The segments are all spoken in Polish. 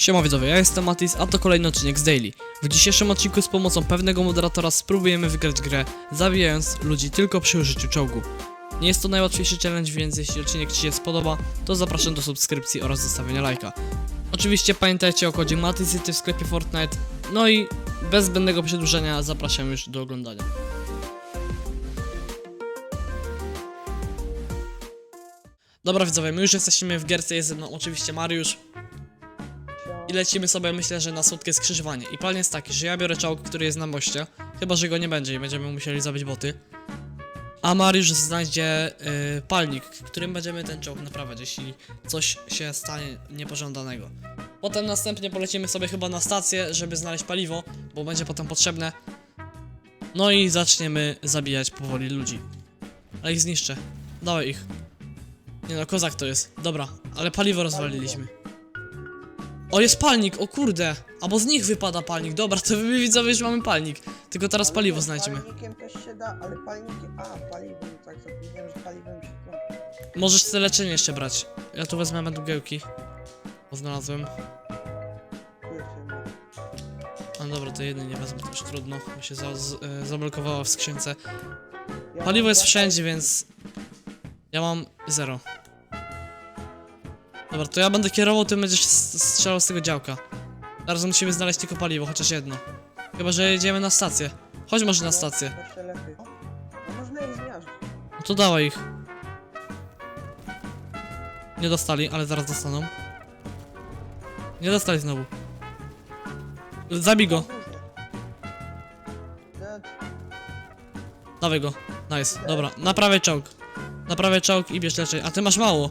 Siema widzowie, ja jestem Matis, a to kolejny odcinek z Daily. W dzisiejszym odcinku z pomocą pewnego moderatora spróbujemy wygrać grę, zabijając ludzi tylko przy użyciu czołgu. Nie jest to najłatwiejszy challenge, więc jeśli odcinek Ci się spodoba, to zapraszam do subskrypcji oraz zostawienia lajka. Oczywiście pamiętajcie o kodzie MatisCity w sklepie Fortnite, no i bez zbędnego przedłużenia zapraszam już do oglądania. Dobra widzowie, my już jesteśmy w gierce, jest ze mną oczywiście Mariusz, i lecimy sobie, myślę, że na słodkie skrzyżowanie. I plan jest taki, że ja biorę czołg, który jest na moście. Chyba, że go nie będzie i będziemy musieli zabić boty. A Mariusz znajdzie y, palnik, którym będziemy ten czołg naprawiać, jeśli coś się stanie niepożądanego. Potem następnie polecimy sobie chyba na stację, żeby znaleźć paliwo, bo będzie potem potrzebne. No i zaczniemy zabijać powoli ludzi. Ale ich zniszczę. Dawaj ich. Nie no, kozak to jest. Dobra, ale paliwo rozwaliliśmy. O, jest palnik, o kurde! Albo z nich wypada palnik. Dobra, to my widzowie już mamy palnik. Tylko teraz Ale paliwo nie, znajdziemy. Palnikiem też się da, ale palnikiem. A, paliwem, tak zapomniałem, że paliwem się da. Możesz te leczenie jeszcze brać. Ja tu wezmę mendugiełki. Bo znalazłem. Się, no. A dobra, to jeden nie wezmę, to już trudno. Bo się za, z, e, zablokowało w skrzynce. Ja Paliwo mam jest dwa wszędzie, więc... Ja mam zero. Dobra, to ja będę kierował, ty będziesz strzelał z tego działka. Teraz musimy znaleźć tylko paliwo, chociaż jedno. Chyba, że jedziemy na stację. Chodź może na No, stację. Lepiej. No można ich zmiażdżyć. No to dawaj ich. Nie dostali, ale zaraz dostaną. Nie dostali znowu. Zabij go, Dead. dawaj go. Nice, dobra. Naprawiaj czołg. Naprawiaj czołg i bierz leczenie. A ty masz mało.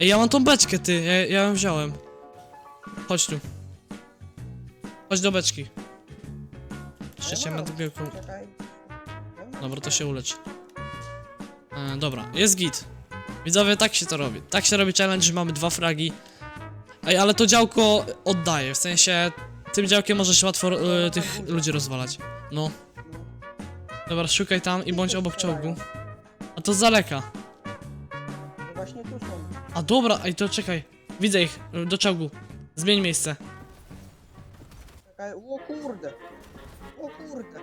Ej, ja mam tą beczkę, ty. Ja, ja ją wziąłem. Chodź tu. Chodź do beczki. Jeszcze cię mam. mam Dobra, to się ulecz. E, dobra, jest git. Widzowie, tak się to robi. Tak się robi challenge, że mamy dwa fragi. Ej, ale to działko oddaje, w sensie tym działkiem możesz łatwo e, tych ludzi rozwalać. No. Dobra, szukaj tam i bądź obok czołgu. A to z daleka. A dobra, ej, to czekaj. Widzę ich, e, do czołgu. Zmień miejsce. Czekaj. O kurde. O kurde.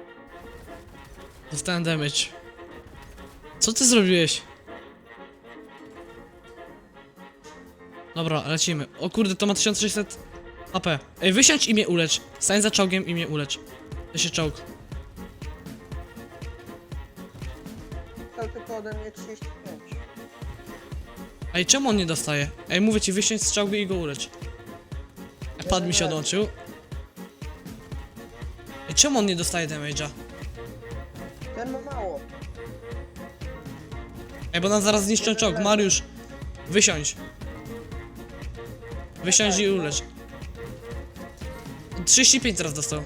Dostałem damage. Co ty zrobiłeś? Dobra, lecimy. O kurde, to ma 1600 AP. Ej, wysiądź i mnie ulecz. Stań za czołgiem i mnie ulecz. To się czołg. Stał tylko ode mnie 35. Ej, czemu on nie dostaje? Ej, mówię ci, wysiądź z czołgu i go ulecz. Pad mi się odłączył. Ej, czemu on nie dostaje damage'a? Ten ma mało. Ej, bo nam zaraz zniszczą czołg. Mariusz, wysiądź. Wysiądź i ulecz. 35 teraz dostał.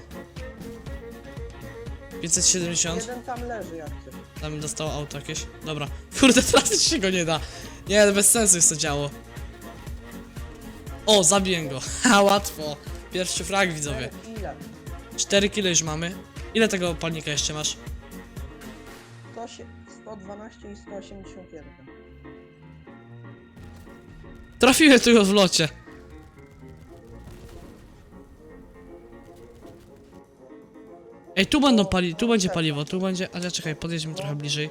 570. Jeden tam leży jak. Tam dostał auto jakieś. Dobra. Kurde, trafić się go nie da. Nie, no bez sensu jest to działo. O, zabiję go. Ha, łatwo. Pierwszy frag, widzowie. Ile? 4 kile już mamy. Ile tego palnika jeszcze masz? 100 się- 112 i 181. Trafiłem tu go w locie. Ej, tu będą pali, tu będzie paliwo, tu będzie. Ale czekaj, podjedźmy trochę bliżej.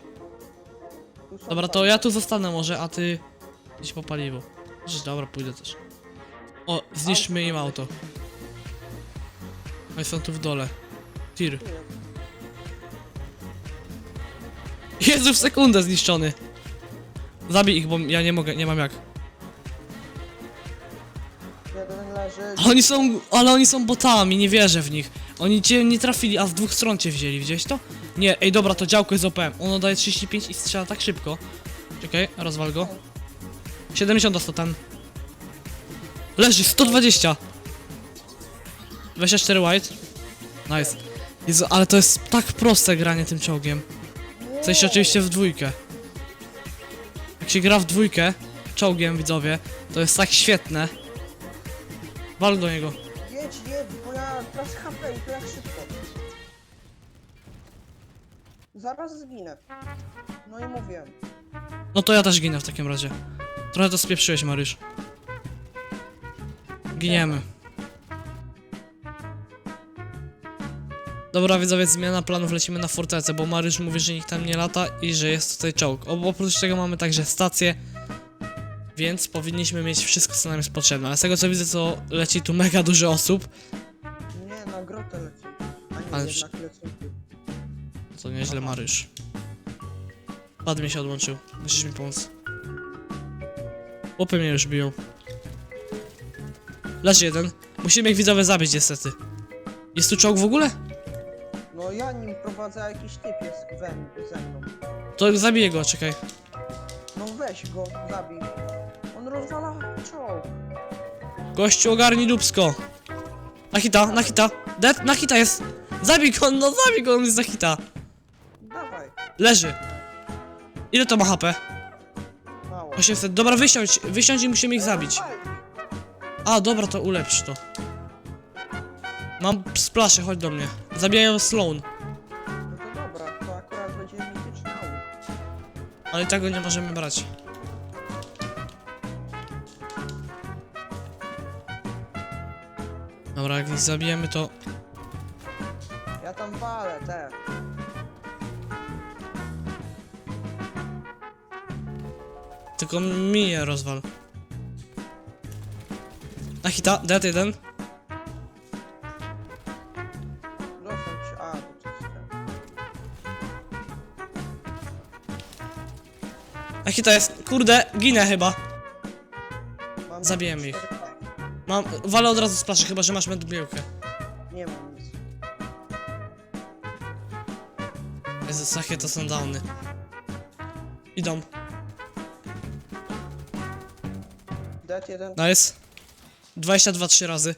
Dobra, to ja tu zostanę może, a ty idź po paliwo. Dobra, pójdę też. O, zniszczmy im auto. Oni są tu w dole. Tir. Jezu, w sekundę zniszczony. Zabij ich, bo ja nie mogę, nie mam jak. Jeden leży. A Oni są, ale oni są botami, nie wierzę w nich. Oni cię nie trafili, a z dwóch stron cię wzięli, widziałeś to? Nie, ej dobra, to działko jest OP. Ono daje 35 i strzela tak szybko. Czekaj, rozwal go. 70 dostał ten. Leży, 120. 24 white. Nice. Jezu, ale to jest tak proste granie tym czołgiem. W sensie oczywiście w dwójkę. Jak się gra w dwójkę, czołgiem widzowie, to jest tak świetne. Wal do niego. Jedź, jedź, bo ja teraz HP i jak szybko. Zaraz zginę. No i mówię. No to ja też ginę w takim razie. Trochę to spieprzyłeś, Marysz. Giniemy. Dobra, widzowie, zmiana planów, lecimy na fortecę, bo Marysz mówi, że nikt tam nie lata i że jest tutaj czołg. Oprócz tego mamy także stację, więc powinniśmy mieć wszystko, co nam jest potrzebne. Ale z tego, co widzę, to leci tu mega dużo osób. Nie, na grotę leci. A nie, Ale... jednak to nieźle, Mariusz. Pad mi się odłączył. Musisz mi pomóc. Łopy mnie już biją. Leży jeden. Musimy ich widzowie zabić niestety. Jest tu czołg w ogóle? No ja nim prowadzę, a jakiś typ jest we, ze mną. To zabiję go, czekaj. No weź go, zabij. On rozwala czołg. Gościu, ogarnij dupsko. Na hita, na hita. Dead, na hita jest. Zabij go, no zabij go, on jest na hita. Leży. Ile to ma HP? Mało. 800. Dobra, wysiądź, wysiądź i musimy ich zabić. A, dobra, to ulepsz to. Mam splaszę, chodź do mnie. Zabijają Sloan, No to dobra, to akurat będzie mityczny łuk. ale i tak go nie możemy brać. Dobra, jak ich zabijemy to... Ja tam walę, te. Tylko mi je rozwal. Na hita, dead jeden. Dostał ci, a, to coś ten. Na hita jest, kurde, ginę chyba. Mam Zabijemy ich. cztery. Mam, walę od razu splaszę, chyba że masz medbiełkę. Nie mam nic. Jezus, jakie to są downy. Idą. Dead jeden. Nice. 22 trzy razy.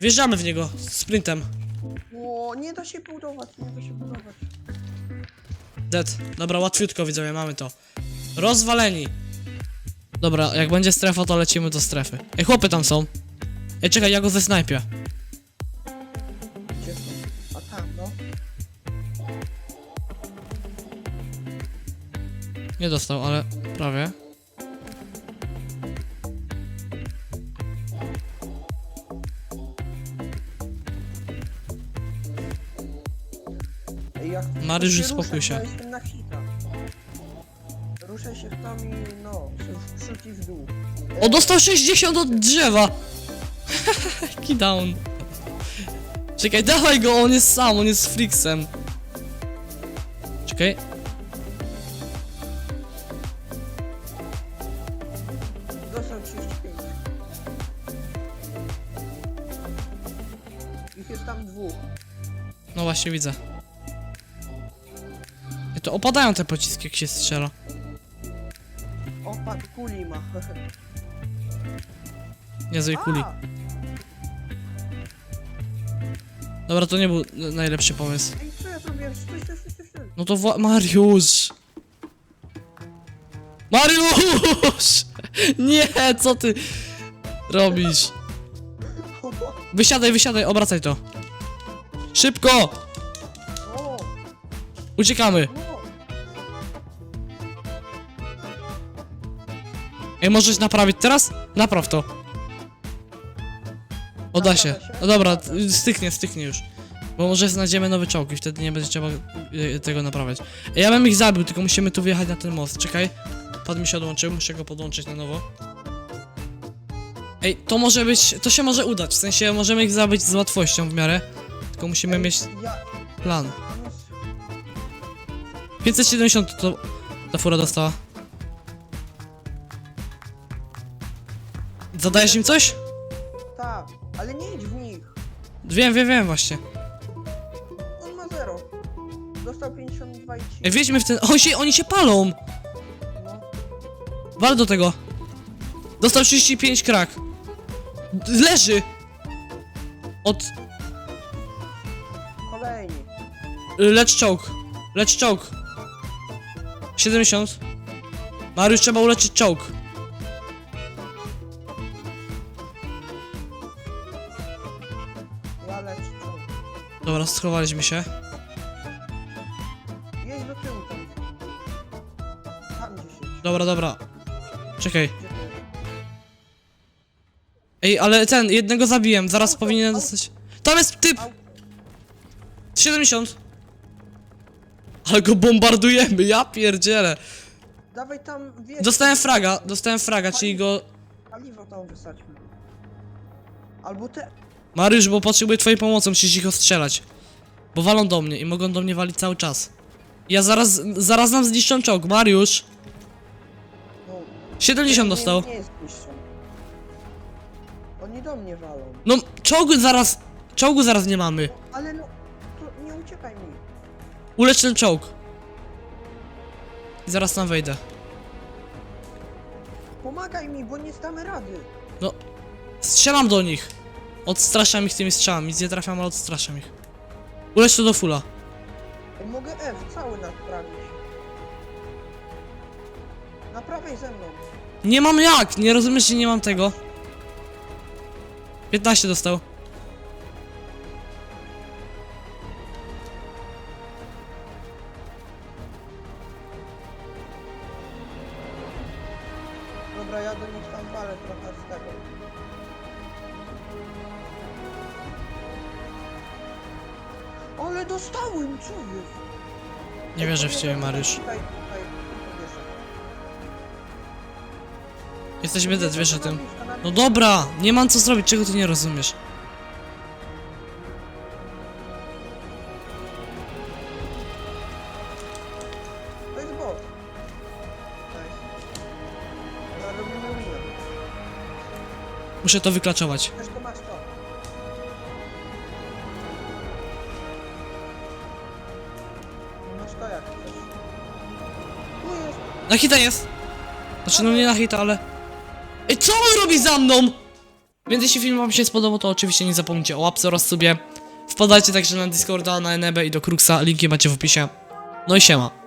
Wjeżdżamy w niego, sprintem. Ło, nie da się budować, nie da się budować. Dead. Dobra, łatwiutko widzowie, mamy to. Rozwaleni. Dobra, jak będzie strefa, to lecimy do strefy. Ej, chłopy tam są. Ej, czekaj, ja go zesnajpię. Gdzie są? A tam, no. Nie dostał, ale prawie. Jak Mariusz, się to jestem na hita. Się w tam i no, w przód i w dół. O, dostał 60 od drzewa! Jaki down. Czekaj, dawaj go, on jest sam, on jest friksem. Czekaj. Dostał 35. Ich jest tam dwóch. No właśnie, widzę. To opadają te pociski, jak się strzela. O, patrz, kuli ma. Niezłej kuli. A, Dobra, to nie był n- najlepszy pomysł. Ej, co ja zrobiłem? Stój, stój, stój, stój, stój. No to wła- Mariusz! Mariusz! Nie, co ty robisz? Wysiadaj, wysiadaj, obracaj to. Szybko! O, Uciekamy. no. Ej, możesz naprawić teraz? Napraw to. O, da się. No dobra, styknie, styknie już. Bo może znajdziemy nowy czołg i wtedy nie będzie trzeba y, tego naprawiać. Ej, ja bym ich zabił, tylko musimy tu wjechać na ten most. Czekaj. Pad mi się odłączył, muszę go podłączyć na nowo. Ej, to może być, to się może udać, w sensie możemy ich zabić z łatwością w miarę. Tylko musimy Ej, mieć Ja... plan. 570 to ta fura dostała. Zadajesz im coś? Tak, ale nie idź w nich. Wiem, wiem, wiem właśnie. On ma 0. Dostał 52 i 3. Ej, wjedźmy w ten... O, się, oni się palą! No. Wal do tego. Dostał 35 krak. Leży! Od... Kolejni. Lecz czołg. Lecz czołg. 70. Mariusz, trzeba uleczyć czołg. Dobra, schowaliśmy się. Jedź do tyłu tam. Tam 10. Dobra, dobra. Czekaj. Gdzie? Ej, ale ten, jednego zabiłem, zaraz powinienem dostać... Tam jest typ! Au. 70. Ale go bombardujemy, ja pierdzielę. Dawaj tam, wiesz... Dostałem fraga, dostałem fraga, czyli go... Paliwo tam wysadźmy. Albo te... Mariusz, bo potrzebuję twojej pomocy, musisz ich ostrzelać. Bo walą do mnie i mogą do mnie walić cały czas. Ja zaraz, zaraz nam zniszczą czołg, Mariusz. No, 70 nie- dostał. Nie. Oni do mnie walą. No, czołgu zaraz, czołgu zaraz nie mamy. Ale no, to nie uciekaj mi. Ulecz ten czołg. I zaraz tam wejdę. Pomagaj mi, bo nie zdamy rady. No, strzelam do nich. Odstraszam ich tymi strzałami, nic nie trafiam, ale odstraszam ich. Ulecz to do fula. Mogę F cały naprawić. Naprawiaj ze mną. Nie mam jak, nie rozumiesz, że nie mam tego. 15 dostał. Dostałem, co jest? Nie wierzę w ciebie, Mariusz. Tutaj, tutaj, powieszę. Jesteśmy dead, wiesz o tym. No dobra, nie mam co zrobić, czego ty nie rozumiesz. To jest bot. Nice. Dobra, robimy wina. Muszę to wyklaczować. Też to Na hita jest! Znaczy, no nie na hita, ale... Ej, co on robi za mną? Więc jeśli film wam się spodobał, to oczywiście nie zapomnijcie o łapce oraz sobie. Wpadajcie także na Discorda, na Enebę i do Kruxa, linki macie w opisie. No i siema.